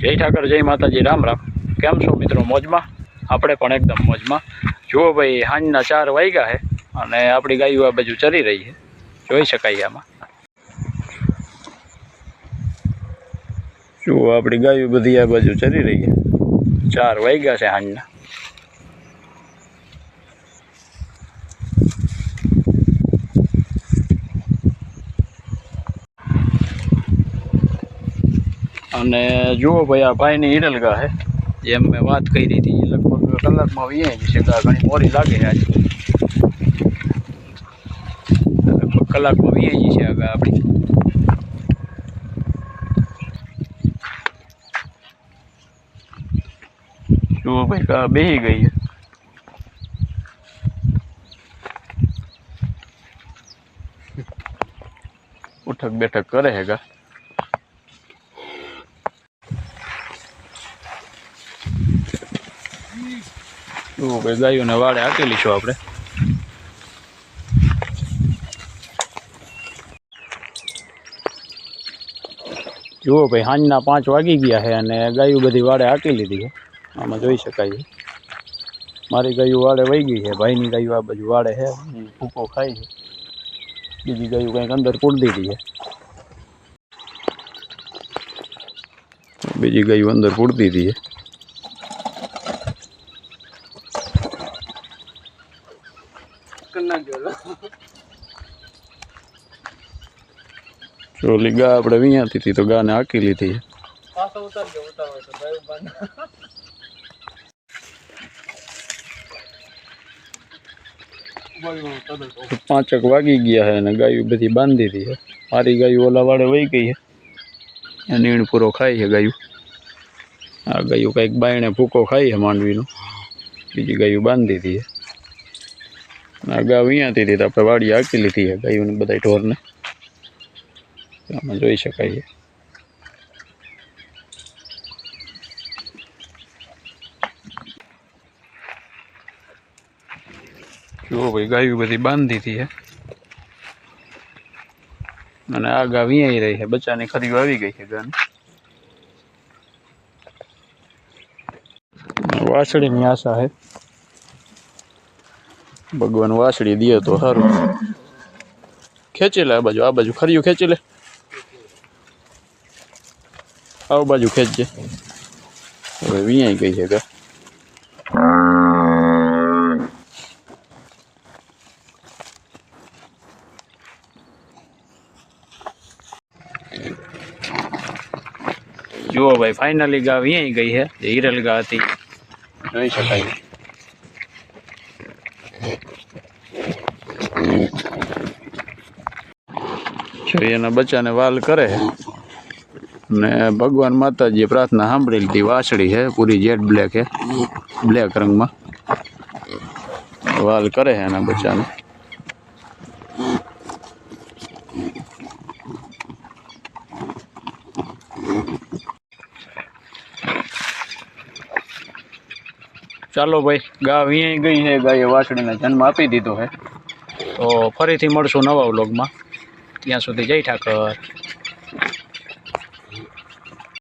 જય ઠાકર, જય માતાજી, રામ રામ. કેમ છો મિત્રો? મોજમાં? આપણે પણ એકદમ મોજમાં. જુઓ ભાઈ સાંજના ચાર વાગ્યા છે અને આપણી ગાયો આ બાજુ ચરી રહી છે. જોઈ શકાય આમાં. જુઓ, આપણી ગાયો બધી આ બાજુ ચરી રહી છે. ચાર વાગ્યા છે સાંજના અને જુઓ ભાઈ, આ ભાઈની હિરલગા છે જેમ મેં વાત કરી હતી, લગભગ કલાકમાં વીએ છે ઘણી મોરી લાગે છે લગભગ કલાકમાં વીએ છે આગળ આપણી. જુઓ ભાઈ કા બેહી ગઈ છે ઉઠક બેઠક કરે છે ગા. જુઓ ભાઈ ગાયોને વાળે હાકેલી છો આપણે જુઓ ભાઈ સાંજના પાંચ વાગી ગયા છે અને ગાયો બધી વાળે હાકી લીધી છે આમાં જોઈ શકાય છે મારી ગાયો વાળે વહી ગઈ છે ભાઈની ગાયો આ બાજુ વાળે છે ઈ ભૂકો ખાય છે બીજી ગાયો કંઈક અંદર પૂરી દીધી છે બીજી ગાયો અંદર પૂરી દીધી છે ચોલી ગા આપણે વિયાતી હતી તો ગાને હાકી લીધી. છે પાંચક વાગી ગયા છે અને ગાયું બધી બાંધી હતી છે મારી ગાયું ઓલા વાળે વહી ગઈ છે અને નીણ પૂરો ખાય છે ગાયું. આ ગાયું કંઈક બાયણે ભૂકો ખાય છે માંડવીનો. બીજી ગાયું બાંધી હતી ગા વિયાતી હતી તો આપણે વાડી હાકી લીધી છે, ગાયોને બધા ઢોરને. આમાં જોઈ શકાય છે. જુઓ ભાઈ, ગાયું બધી બાંધી હતી અને આ ગાવ અહીંયા રહી છે, બચ્ચાની ખરી આવી ગઈ છે ગાની વાસળીની આશા છે. ભગવાન વાસળી દે તો સારું ખેંચી લે આ બાજુ આ બાજુ ખરીયું ખેંચી લે આ બાજુ ખેંચજે. હવે વિયાઈ ગઈ છે ગા જુઓ ભાઈ ફાઇનલી ગા વિયાઈ ગઈ છે જે હિરલ ગા હતી. જોઈ શકાય. જો એના બચ્ચાને વાલ કરે ને ભગવાન માતાજીએ પ્રાર્થના સાંભળી લીધી વાસળી છે, પૂરી જેટ બ્લેક છે બ્લેક રંગમાં. વાલ કરે છે એના બચ્ચાને. ચાલો ભાઈ, ગા અહીંયા ગઈ છે ગાયે વાછડીને જન્મ આપી દીધો છે. તો ફરીથી મળશું નવા વ્લોગમાં. ત્યાં સુધી જય ઠાકર.